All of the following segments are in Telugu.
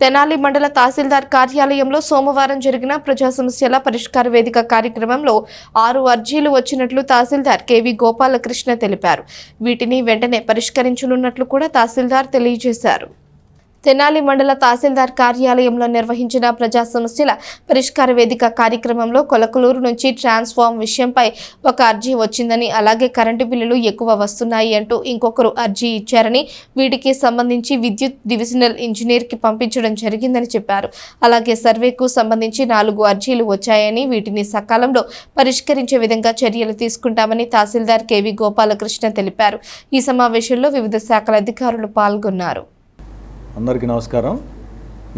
తెనాలి మండల తహసీల్దార్ కార్యాలయంలో సోమవారం జరిగిన ప్రజా సమస్యల పరిష్కార వేదిక కార్యక్రమంలో ఆరు అర్జీలు వచ్చినట్లు తహసీల్దార్ కేవి గోపాలకృష్ణ తెలిపారు. వీటిని వెంటనే పరిష్కరించనున్నట్లు కూడా తహసీల్దార్ తెలియజేశారు. తెనాలి మండల తహసీల్దార్ కార్యాలయంలో నిర్వహించిన ప్రజా సమస్యల పరిష్కార వేదిక కార్యక్రమంలో కొలకలూరు నుంచి ట్రాన్స్ఫార్మ్ విషయంపై ఒక అర్జీ వచ్చిందని అలాగే కరెంటు బిల్లులు ఎక్కువ వస్తున్నాయి అంటూ ఇంకొకరు అర్జీ ఇచ్చారని వీటికి సంబంధించి విద్యుత్ డివిజనల్ ఇంజనీర్కి పంపించడం జరిగిందని చెప్పారు. అలాగే సర్వేకు సంబంధించి నాలుగు అర్జీలు వచ్చాయని వీటిని సకాలంలో పరిష్కరించే విధంగా చర్యలు తీసుకుంటామని తహసీల్దార్ కేవీ గోపాలకృష్ణ తెలిపారు. ఈ సమావేశంలో వివిధ శాఖల అధికారులు పాల్గొన్నారు. అందరికీ నమస్కారం.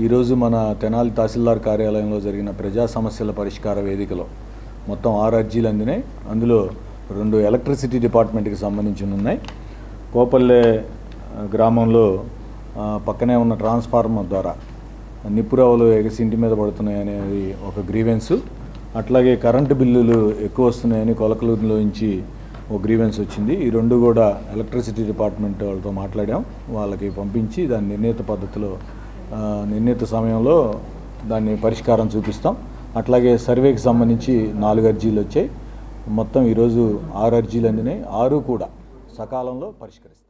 ఈరోజు మన తెనాలి తహసీల్దార్ కార్యాలయంలో జరిగిన ప్రజా సమస్యల పరిష్కార వేదికలో మొత్తం ఆరు అర్జీలు అందినాయి. అందులో రెండు ఎలక్ట్రిసిటీ డిపార్ట్మెంట్కి సంబంధించి ఉన్నాయి. కోపల్లె గ్రామంలో పక్కనే ఉన్న ట్రాన్స్ఫార్మర్ ద్వారా నిప్పురావులు ఎగసి ఇంటి మీద పడుతున్నాయి అనేది ఒక గ్రీవెన్స్. అట్లాగే కరెంటు బిల్లులు ఎక్కువ వస్తున్నాయని కొలకలూరులో నుంచి ఓ గ్రీవెన్స్ వచ్చింది. ఈ రెండు కూడా ఎలక్ట్రిసిటీ డిపార్ట్మెంట్ వాళ్ళతో మాట్లాడాం. వాళ్ళకి పంపించి దాని నిర్ణీత పద్ధతిలో నిర్ణీత సమయంలో దాన్ని పరిష్కారం చూపిస్తాం. అట్లాగే సర్వేకి సంబంధించి నాలుగు అర్జీలు వచ్చాయి. మొత్తం ఈరోజు ఆరు అర్జీలు అందినాయి. ఆరు కూడా సకాలంలో పరిష్కరిస్తాం.